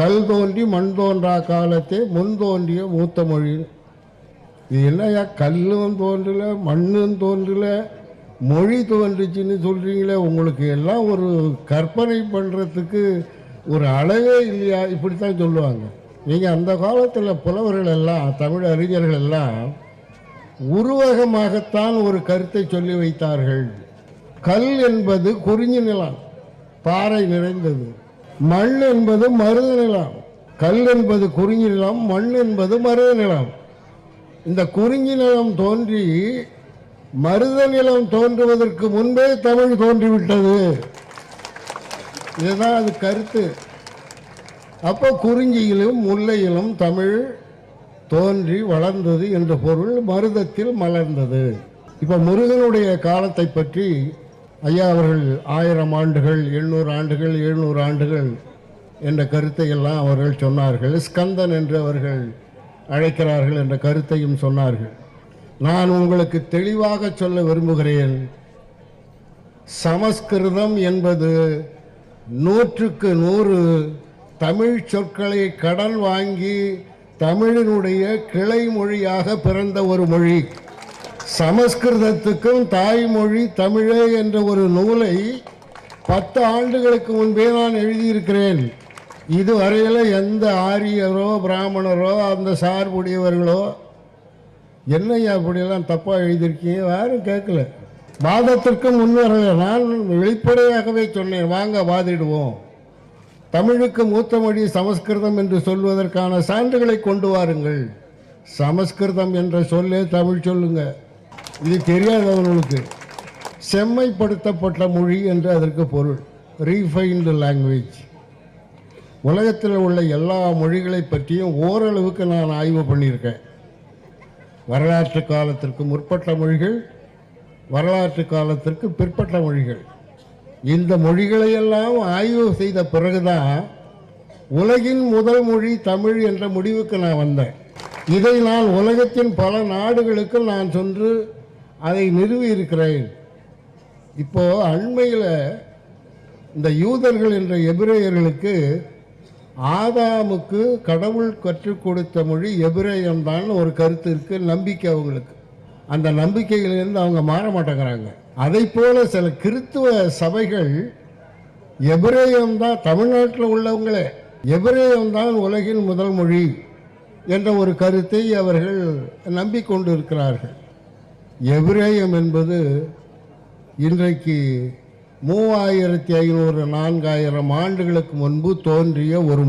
கல் தோன்றி மண் தோன்றா காலத்தே முன் தோன்றிய மூத்த மொழி. இது என்னய்யா? கல்லும் தோன்றல மண்ணும் தோன்றல மொழி தோன்றுச்சுன்னு சொல்கிறீங்களே உங்களுக்கு எல்லாம் ஒரு கற்பனை பண்ணுறதுக்கு ஒரு அளவே இல்லையா? இப்படித்தான் சொல்லுவாங்க. நீங்கள் அந்த காலத்தில் புலவர்கள் எல்லாம் தமிழ் அறிஞர்கள் எல்லாம் உருவகமாகத்தான் ஒரு கருத்தை சொல்லி வைத்தார்கள். கல் என்பது குறிஞ்சி நிலம் பாறை நிறைந்தது. மண் என்பது மருத நிலம். கல் என்பது குறிஞ்சி நிலம் மண் என்பது மருத நிலம். இந்த குறிஞ்சி நிலம் தோன்றி மருத நிலம் தோன்றுவதற்கு முன்பே தமிழ் தோன்றிவிட்டது. இதுதான் அது கருத்து. அப்போ குறிஞ்சியிலும் முல்லையிலும் தமிழ் தோன்றி வளர்ந்தது என்ற பொருள் மருதத்தில் மலர்ந்தது. இப்போ முருகனுடைய காலத்தை பற்றி ஐயா அவர்கள் ஆயிரம் ஆண்டுகள் எழுநூறு ஆண்டுகள் எழுநூறு ஆண்டுகள் என்ற கருத்தை எல்லாம் அவர்கள் சொன்னார்கள். ஸ்கந்தன் என்று அவர்கள் அழைக்கிறார்கள் என்ற கருத்தையும் சொன்னார்கள். நான் உங்களுக்கு தெளிவாக சொல்ல விரும்புகிறேன். சமஸ்கிருதம் என்பது நூற்றுக்கு நூறு தமிழ் சொற்களை கடன் வாங்கி தமிழினுடைய கிளை மொழியாக பிறந்த ஒரு மொழி. சமஸ்கிருதத்துக்கும் தாய்மொழி தமிழே என்ற ஒரு நூலை பத்து ஆண்டுகளுக்கு முன்பே நான் எழுதியிருக்கிறேன். இதுவரையில் எந்த ஆரியரோ பிராமணரோ அந்த சார்புடையவர்களோ என்னையா அப்படியெல்லாம் தப்பாக எழுதியிருக்கீங்க? யாரும் கேட்கல. வாதத்திற்கும் முன்வரவே நான் வெளிப்படையாகவே சொன்னேன் வாங்க வாதிடுவோம். தமிழுக்கு மூத்த மொழி சமஸ்கிருதம் என்று சொல்வதற்கான சான்றுகளை கொண்டு வாருங்கள். சமஸ்கிருதம் என்ற சொல்லே தமிழ் சொல்லுங்கள் இது தெரியாதவர்களுக்கு செம்மைப்படுத்தப்பட்ட மொழி என்று அதற்கு பொருள். ரீஃபைன்டு லாங்குவேஜ் உலகத்தில் உள்ள எல்லா மொழிகளை பற்றியும் ஓரளவுக்கு நான் ஆய்வு பண்ணியிருக்கேன். வரலாற்று காலத்திற்கு முற்பட்ட மொழிகள் வரலாற்று காலத்திற்கு பிற்பட்ட மொழிகள். இந்த மொழிகளையெல்லாம் ஆய்வு செய்த பிறகுதான் உலகின் முதல் மொழி தமிழ் என்ற முடிவுக்கு நான் வந்தேன். இதை நான் உலகத்தின் பல நாடுகளுக்கு நான் சென்று அதை நிறுவி இருக்கிறேன் இப்போ அண்மையில் இந்த யூதர்கள் என்ற எபிரேயர்களுக்கு ஆதாமுக்கு கடவுள் கற்றுக் கொடுத்த மொழி எபிரேயம்தான் ஒரு கருத்து இருக்கு நம்பிக்கை அவங்களுக்கு. அந்த நம்பிக்கையிலிருந்து அவங்க மாற மாட்டேங்கிறாங்க. அதை போல சில கிறித்துவ சபைகள் எபிரேயம் தான் தமிழ்நாட்டில் உள்ளவங்களே எபிரேயம் தான் உலகின் முதல் மொழி என்ற ஒரு கருத்தை அவர்கள் நம்பிக்கொண்டு இருக்கிறார்கள் எபிரேயம் என்பது இன்றைக்கு மூவாயிரத்தி ஐநூறு நான்காயிரம் ஆண்டுகளுக்கு முன்பு தோன்றிய ஒரு